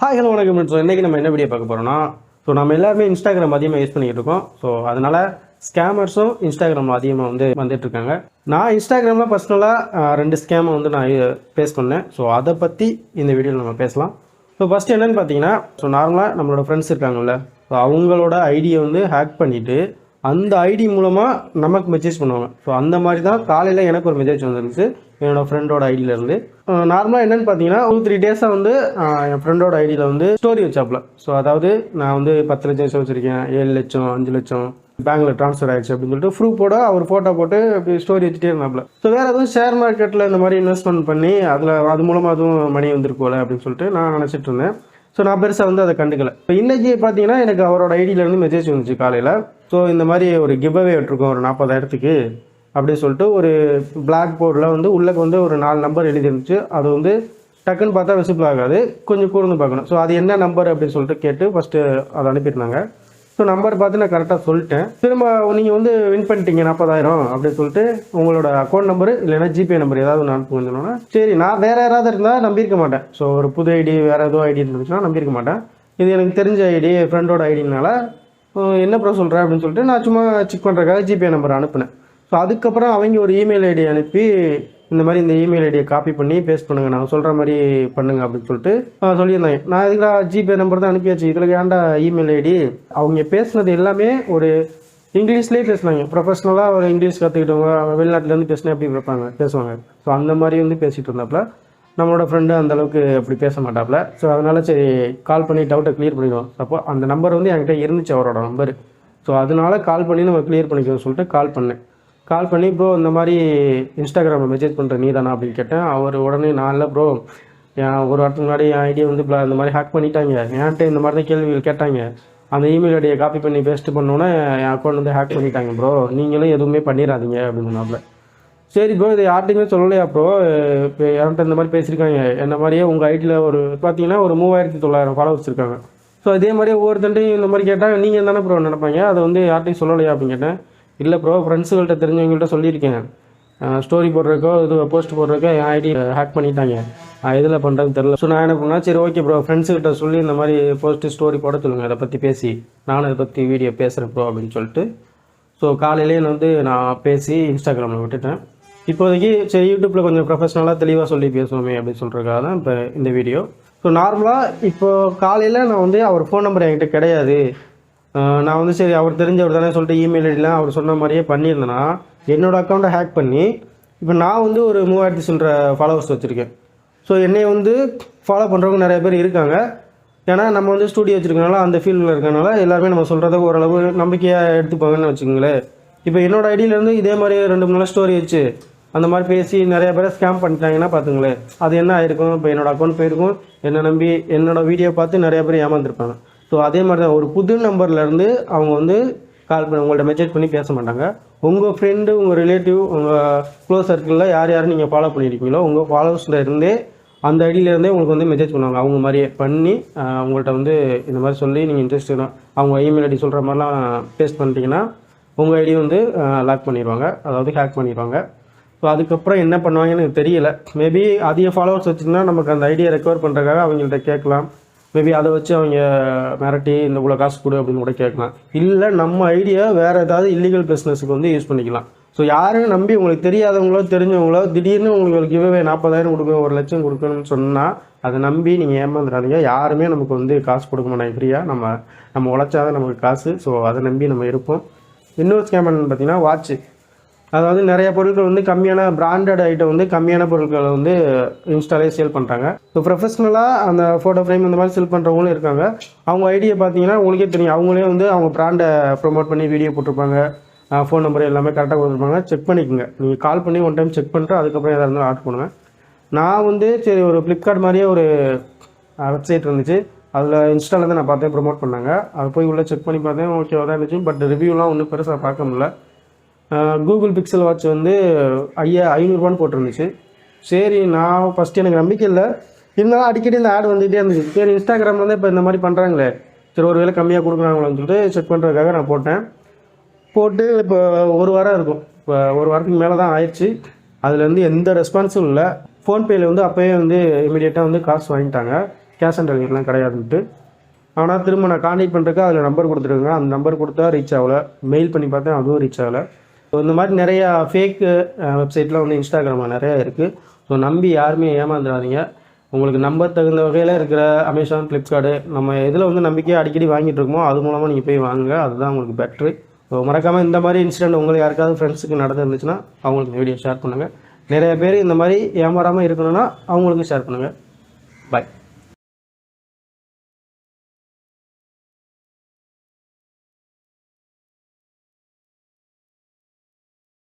Hi hello வணக்கம். So இன்றைக்கி நம்ம என்ன வீடியோ பார்க்க போகிறோம்னா ஸோ நம்ம எல்லாருமே இன்ஸ்டாகிராம் அதிகமாக யூஸ் பண்ணிக்கிட்டு இருக்கோம். ஸோ அதனால் ஸ்கேமர்ஸும் இன்ஸ்டாகிராமில் அதிகமாக வந்து வந்துட்டுருக்காங்க நான் இன்ஸ்டாகிராமில் பர்சனலாக ரெண்டு ஸ்கேமை வந்து நான் பேஸ் பண்ணேன். ஸோ அதை பற்றி இந்த வீடியோவில் நம்ம பேசலாம். ஸோ ஃபஸ்ட்டு என்னென்னு பார்த்தீங்கன்னா ஸோ நார்மலாக நம்மளோட ஃப்ரெண்ட்ஸ் இருக்காங்கல்ல ஸோ அவங்களோட ஐடியை வந்து ஹேக் பண்ணிவிட்டு அந்த ஐடி மூலமாக நமக்கு மெசேஜ் பண்ணுவாங்க. ஸோ அந்த மாதிரி தான் காலையில் எனக்கு ஒரு மெசேஜ் வந்துருந்துச்சு என்னோட ஃப்ரெண்டோட ஐடியிலேருந்து நார்மலாக என்னென்னு பார்த்தீங்கன்னா ஒரு த்ரீ டேஸாக வந்து என் ஃப்ரெண்டோட ஐடியில் வந்து ஸ்டோரி வச்சாப்புல. ஸோ அதாவது நான் வந்து பத்து லட்சம் வச்சுருக்கேன் ஏழு லட்சம் அஞ்சு லட்சம் பேங்கில் ட்ரான்ஸ்ஃபர் ஆயிடுச்சு அப்படின்னு சொல்லிட்டு ப்ரூஃபோட அவர் ஃபோட்டோ போட்டு அப்படி ஸ்டோரி வச்சுட்டே இருந்தாப்புல. ஸோ வேறு எதுவும் ஷேர் மார்க்கெட்டில் இந்த மாதிரி இன்வெஸ்ட்மெண்ட் பண்ணி அதில் அது மூலமாக அதுவும் மணி வந்திருக்கோல அப்படின்னு சொல்லிட்டு நான் நினச்சிட்டு இருந்தேன். ஸோ நான் பெருசாக வந்து அதை கண்டுக்கல. இப்போ இன்றைக்கி பார்த்தீங்கன்னா எனக்கு அவரோட ஐடியிலேருந்து மெசேஜ் வந்துச்சு காலையில். ஸோ இந்த மாதிரி ஒரு கிவ்அவே விட்டுருக்கோம் ஒரு நாற்பதாயிரத்துக்கு அப்படின்னு சொல்லிட்டு ஒரு பிளாக் போர்டில் வந்து உள்ளே வந்து ஒரு நாலு நம்பர் எழுதிருந்துச்சு அது வந்து டக்குன்னு பார்த்தா விசிபிள் ஆகாது. கொஞ்சம் கூர்ந்து பார்க்கணும். ஸோ அது என்ன நம்பர் அப்படின்னு சொல்லிட்டு கேட்டு ஃபஸ்ட்டு அதை அனுப்பியிருந்தாங்க. ஸோ நம்பர் பார்த்து நான் கரெக்டாக சொல்லிட்டேன். திரும்ப நீங்கள் வந்து வின் பண்ணிட்டீங்க நாற்பதாயிரம் அப்படின்னு சொல்லிட்டு உங்களோட அக்கௌண்ட் நம்பர் இல்லைன்னா ஜிபே நம்பர் ஏதாவது ஒன்று அனுப்புங்கன்னா சரி நான் வேறு யாராவது இருந்தால் நம்பியிருக்க மாட்டேன். ஸோ ஒரு புது ஐடி வேறு ஏதோ ஐடி இருந்துச்சுன்னா நம்பியிருக்க மாட்டேன். இது எனக்கு தெரிஞ்ச ஐடி ஃப்ரெண்டோட ஐடினால என்ன ப்ரோ சொல்கிறேன் அப்படின்னு சொல்லிட்டு நான் சும்மா செக் பண்ணுறக்காக ஜிபே நம்பர் அனுப்புனேன். ஸோ அதுக்கப்புறம் அவங்க ஒரு இமெயில் ஐடி அனுப்பி இந்த மாதிரி இந்த இமெயில் ஐடியை காப்பி பண்ணி பேஸ்ட் பண்ணுங்க. நான் சொல்கிற மாதிரி பண்ணுங்க அப்படின்னு சொல்லிட்டு சொல்லியிருந்தாங்க. நான் இதுல ஜிபே நம்பர் தான் அனுப்பியாச்சு? இதில் ஏன்டா இமெயில் ஐடி அவங்க பேசுனது எல்லாமே ஒரு இங்கிலீஷ்லேயே பேசுனாங்க. ப்ரொஃபஷனலாக ஒரு இங்கிலீஷ் கற்றுக்கிட்டவங்க வெளிநாட்டிலேருந்து பேசினா எப்படி பேசுவாங்க பேசுவாங்க. ஸோ அந்த மாதிரி வந்து பேசிகிட்டு இருந்தாப்புல நம்மளோட ஃப்ரெண்டு அந்தளவுக்கு அப்படி பேச மாட்டாப்புல ஸோ அதனால சரி கால் பண்ணி டவுட்டை க்ளியர் பண்ணிடுவோம். அப்போ அந்த நம்பர் வந்து என்கிட்ட இருந்துச்சு அவரோட நம்பர் ஸோ அதனால கால் பண்ணி நம்ம க்ளியர் பண்ணிக்கணும்னு சொல்லிட்டு கால் பண்ணேன். கால் பண்ணி ப்ரோ இந்த மாதிரி இன்ஸ்டாகிராமில் மெசேஜ் பண்ணுற நீ தானா அப்படின்னு கேட்டேன். அவர் உடனே நான் இல்லை ப்ரோ என் ஒரு வாரத்துக்கு முன்னாடி என் ஐடியா வந்து இந்த மாதிரி ஹேக் பண்ணிட்டாங்க. என்கிட்ட இந்த மாதிரி தான் கேள்விகள் கேட்டாங்க. அந்த இமெயில் ஐடியை காப்பி பண்ணி பேஸ்ட் பண்ணோன்னே என் அக்கௌண்ட் வந்து ஹேக் பண்ணிட்டாங்க ப்ரோ நீங்களும் எதுவுமே பண்ணிடாதீங்க அப்படின்னு சொன்னாப்புல சரி ப்ரோ இது யார்ட்டையுமே சொல்லலையா ப்ரோ இப்போ யார்கிட்ட இந்த மாதிரி பேசியிருக்காங்க? என்ன மாதிரியே உங்கள் ஐடியில் ஒரு பார்த்தீங்கன்னா ஒரு மூவாயிரத்தி தொள்ளாயிரம் ஃபாலோவர்ஸ் இருக்காங்க. ஸோ அதே மாதிரியே ஒவ்வொருத்தன்ட்டையும் இந்த மாதிரி கேட்டால் நீங்கள் தானே ப்ரோ நினைப்பாங்க? அதை வந்து யார்ட்டையும் சொல்லலையா அப்படின்னு கேட்டேன். இல்லை ப்ரோ ஃப்ரெண்ட்ஸுகள்கிட்ட தெரிஞ்சவங்கள்ட்ட சொல்லியிருக்கேன். ஸ்டோரி போடுறக்கோ இது போஸ்ட் போடுறக்கோ என் ஐடி ஹேக் பண்ணிட்டாங்க. எதில் பண்ணுறதுன்னு தெரில ஸோ நான் என்ன பண்ணால் சரி ஓகே ப்ரோ ஃப்ரெண்ட்ஸுக்கிட்ட சொல்லி இந்த மாதிரி போஸ்ட்டு ஸ்டோரி போட சொல்லுங்கள் அதை பற்றி பேசி நானும் இதை பற்றி வீடியோ பேசுகிறேன் ப்ரோ அப்படின்னு சொல்லிட்டு. ஸோ காலையிலேயே வந்து நான் பேசி இன்ஸ்டாகிராமில் விட்டுட்டேன். இப்போதைக்கு சரி யூடியூப்பில் கொஞ்சம் ப்ரொஃபஷனலாக தெளிவாக சொல்லி பேசுவோமே அப்படின்னு சொல்கிறதுக்காக தான் இப்போ இந்த வீடியோ ஸோ நார்மலாக இப்போ காலையில் நான் வந்து அவர் ஃபோன் நம்பர் என்கிட்ட கிடையாது. நான் வந்து சரி அவர் தெரிஞ்சவர் தானே சொல்லிட்டு இமெயில் ஐடிலாம் அவர் சொன்ன மாதிரியே பண்ணியிருந்தேன்னா என்னோட அக்கௌண்ட்டை ஹேக் பண்ணி இப்போ நான் வந்து ஒரு மூவாயிரத்தி சொல்கிற ஃபாலோவர்ஸ் வச்சுருக்கேன். ஸோ என்னை வந்து ஃபாலோ பண்ணுறவங்க நிறைய பேர் இருக்காங்க. ஏன்னா நம்ம வந்து ஸ்டூடியோ வச்சுருக்கனால அந்த ஃபீல்டில் இருக்கனால எல்லாருமே நம்ம சொல்கிறத ஓரளவு நம்பிக்கையாக எடுத்துப்பாங்கன்னு வச்சுக்கோங்களேன். இப்போ என்னோடய ஐடியிலேருந்து இதே மாதிரி ரெண்டு மூணு ஸ்டோரி வச்சு அந்த மாதிரி பேசி நிறைய பேரை ஸ்கேம் பண்ணிட்டாங்கன்னா பார்த்துங்களேன். அது என்ன ஆயிருக்கும்? இப்போ என்னோட அக்கௌண்ட் போயிருக்கும். என்னை நம்பி என்னோட வீடியோ பார்த்து நிறைய பேர் ஏமாந்துருப்பாங்க. ஸோ அதே மாதிரி தான் ஒரு புது நம்பர்லேருந்து அவங்க வந்து கால் பண்ணி உங்கள்ட்ட மெசேஜ் பண்ணி பேச மாட்டாங்க. உங்கள் ஃப்ரெண்டு உங்கள் ரிலேட்டிவ் உங்கள் க்ளோஸ் சர்க்கிளில் யார் யார் நீங்கள் ஃபாலோ பண்ணியிருக்கீங்களோ உங்கள் ஃபாலோவர்ஸில் இருந்தே அந்த ஐடியிலேருந்தே உங்களுக்கு வந்து மெசேஜ் பண்ணுவாங்க. அவங்க மாதிரியே பண்ணி அவங்கள்ட்ட வந்து இந்த மாதிரி சொல்லி நீங்கள் இன்ட்ரெஸ்ட் அவங்க இமெயில் ஐடி சொல்கிற மாதிரிலாம் பேஸ்ட் பண்ணிட்டீங்கன்னா உங்கள் ஐடி வந்து லாக் பண்ணிடுவாங்க அதாவது ஹேக் பண்ணிடுவாங்க ஸோ அதுக்கப்புறம் என்ன பண்ணுவாங்கன்னு எனக்கு தெரியல. மேபி அதிக ஃபாலோவர்ஸ் வச்சுருந்தா நமக்கு அந்த ஐடியா ரெக்கவர் பண்ணுறதுக்காக அவங்கள்ட்ட கேட்கலாம். மேபி அதை வச்சு அவங்க மிரட்டி இந்த இவ்வளோ காசு கொடு அப்படின்னு கூட கேட்கலாம். இல்லை நம்ம ஐடியா வேறு ஏதாவது இல்லீகல் பிஸ்னஸுக்கு வந்து யூஸ் பண்ணிக்கலாம். ஸோ யாரும் நம்பி உங்களுக்கு தெரியாதவங்களோ தெரிஞ்சவங்களோ திடீர்னு உங்களுக்கு கிவ்வே நாற்பதாயிரம் கொடுக்க ஒரு லட்சம் கொடுக்கணும்னு சொன்னால் அதை நம்பி நீங்கள் ஏமாந்துடாதீங்க யாருமே நமக்கு வந்து காசு கொடுக்க மாட்டாங்க ஃப்ரீயாக நம்ம நம்ம உழைச்சாதான் நமக்கு காசு. ஸோ அதை நம்பி நம்ம இருப்போம். இன்னொரு ஸ்கேம் என்னன்னு பார்த்தீங்கன்னா வாட்ச்சு அதாவது நிறைய பொருட்கள் வந்து கம்மியான பிராண்டட் ஐட்டம் வந்து கம்மியான பொருட்களை வந்து இன்ஸ்டாலே சேல் பண்ணுறாங்க ஸோ ப்ரொஃபஷ்னலாக அந்த ஃபோட்டோ ஃப்ரேம் இந்த மாதிரி சேல் பண்ணுறவங்களும் இருக்காங்க. அவங்க ஐடியை பார்த்தீங்கன்னா உங்களுக்கே தெரியும். அவங்களே வந்து அவங்க பிராண்டை ப்ரொமோட் பண்ணி வீடியோ போட்டிருப்பாங்க. ஃபோன் நம்பர் எல்லாமே கரெக்டாக கொடுத்துருப்பாங்க. செக் பண்ணிக்கோங்க. நீங்கள் கால் பண்ணி ஒன் டைம் செக் பண்ணிட்டு அதுக்கப்புறம் எதாக இருந்தாலும் ஆர்டர் பண்ணுங்கள் நான் வந்து சரி ஒரு ஃப்ளிப்கார்ட் மாதிரியே ஒரு வெப்சைட் இருந்துச்சு. அதில் இன்ஸ்டாலேருந்து நான் பார்த்தேன். ப்ரோமோட் பண்ணாங்க. அதை போய் உள்ளே செக் பண்ணி பார்த்தேன். ஓகேவா தான் இருந்துச்சு. பட் ரிவ்யூலாம் ஒன்றும் பெருசாக பார்க்க முடியல. கூகுள் பிக்சல் வாட்ச் வந்து ஐயா ஐநூறுரூவான்னு போட்டிருந்துச்சு. சரி நான் ஃபஸ்ட்டு எனக்கு நம்பிக்கை இல்லை. இருந்தாலும் அடிக்கடி இந்த ஆட் வந்துகிட்டே இருந்துச்சு. சரி இன்ஸ்டாகிராமில் வந்து இப்போ இந்த மாதிரி பண்ணுறாங்களே சரி ஒரு வேளை கம்மியாக கொடுக்குறாங்களான்னு சொல்லிட்டு செக் பண்ணுறதுக்காக நான் போட்டேன். போட்டு இப்போ ஒரு வாரம் இருக்கும். இப்போ ஒரு வாரத்துக்கு மேலே தான் ஆயிடுச்சு. அதுலேருந்து எந்த ரெஸ்பான்ஸும் இல்லை. ஃபோன்பேயில் வந்து அப்போயே வந்து இமீடியட்டாக வந்து காசு வாங்கிட்டாங்க. கேஷ் ஆன் டெலிவரிலாம் கிடையாதுன்ட்டு. ஆனால் திரும்ப நான் காண்டாக்ட் பண்ணுறதுக்கு அதில் நம்பர் கொடுத்துருக்கேன் அந்த நம்பர் கொடுத்தா ரீச் ஆகல. மெயில் பண்ணி பார்த்தேன் அதுவும் ரீச் ஆகலை. ஸோ இந்த மாதிரி நிறையா ஃபேக்கு வெப்சைட்லாம் வந்து இன்ஸ்டாகிராமில் நிறையா இருக்குது ஸோ நம்பி யாருமே ஏமாந்துடாதீங்க உங்களுக்கு நம்பர் தகுந்த வகையில் இருக்கிற அமேசான் ஃப்ளிப்கார்ட்டு நம்ம எதில் வந்து நம்பிக்கையாக அடிக்கடி வாங்கிட்டு இருக்கோமோ அது மூலமாக நீங்கள் போய் வாங்குங்க. அதுதான் உங்களுக்கு பெட்ரு ஸோ மறக்காமல் இந்த மாதிரி இன்சிடென்ட் உங்களுக்கு யாருக்காவது ஃப்ரெண்ட்ஸுக்கு நடந்துருந்துச்சுன்னா அவங்களுக்கு இந்த வீடியோ ஷேர் பண்ணுங்கள் நிறைய பேர் இந்த மாதிரி ஏமாறாமல் இருக்கணும்னா அவங்களுக்கும் ஷேர் பண்ணுங்கள் பாய்